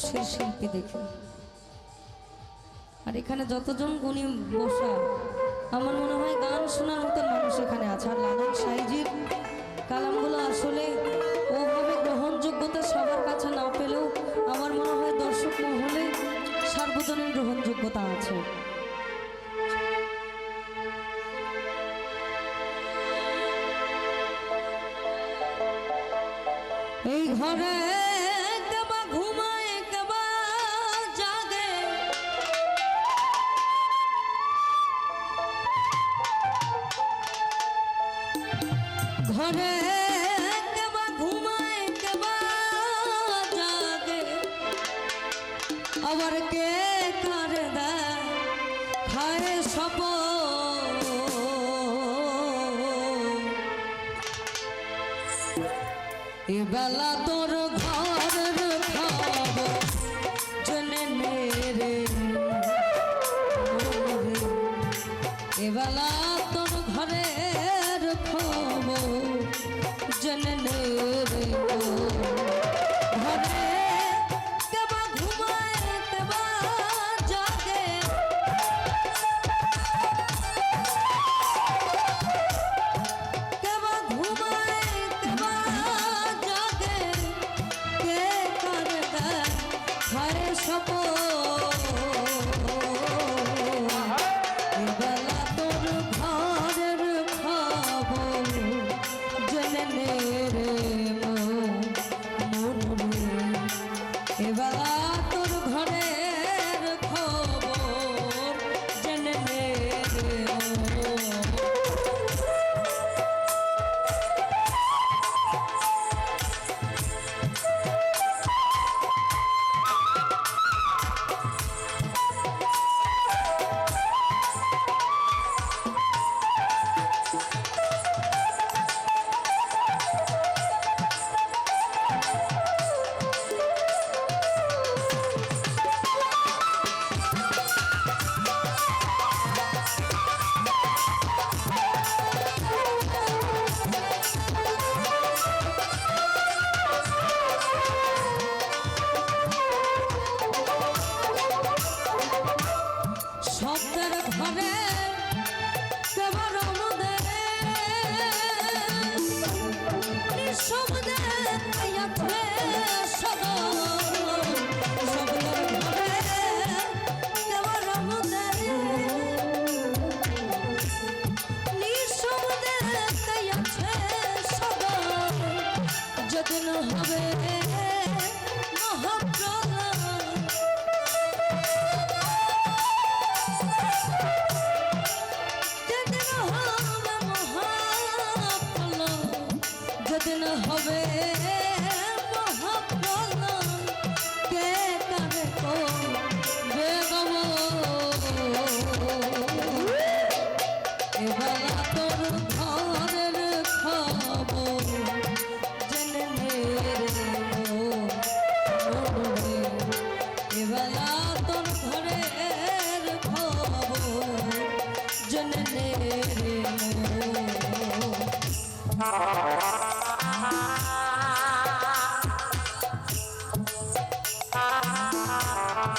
পাশের শিল্পী দেখে আর এখানে যতজন গুণী বসা, আমার মনে হয় গান শোনার মতো মানুষ এখানে আছে। আর লালন সাইজির কালামগুলো আসলে ওভাবে গ্রহণযোগ্যতা সবার কাছে না পেলেও আমার মনে হয় দর্শক মহলে সার্বজনীন গ্রহণযোগ্যতা আছে। এই ঘরে ঘরে কেবা ঘুমায় কে খায় এবেলা তোর খবর জেনে নে এবেলা জেনে হবে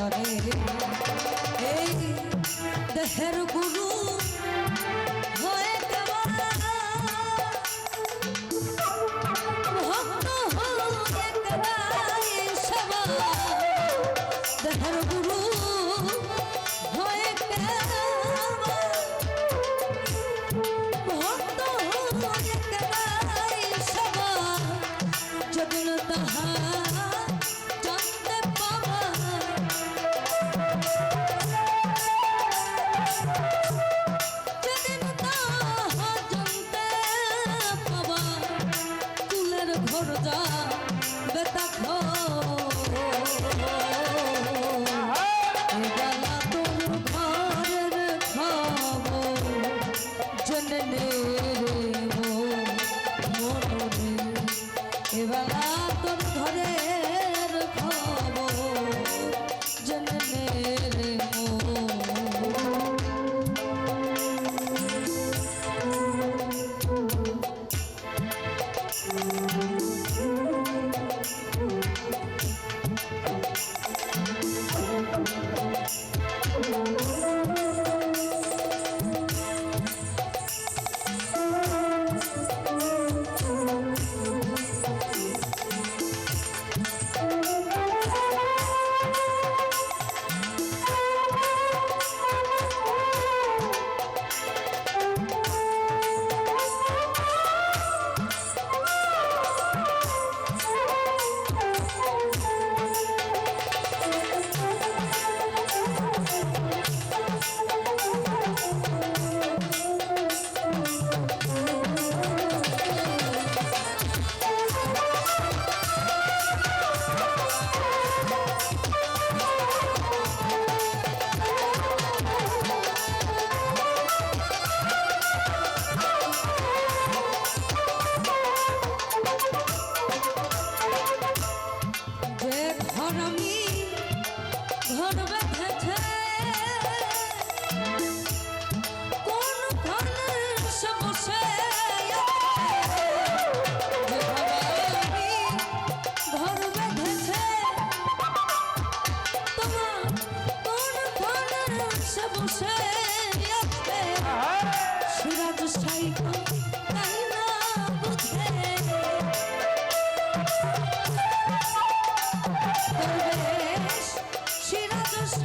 চরে এই দেহের গুণ you Eva.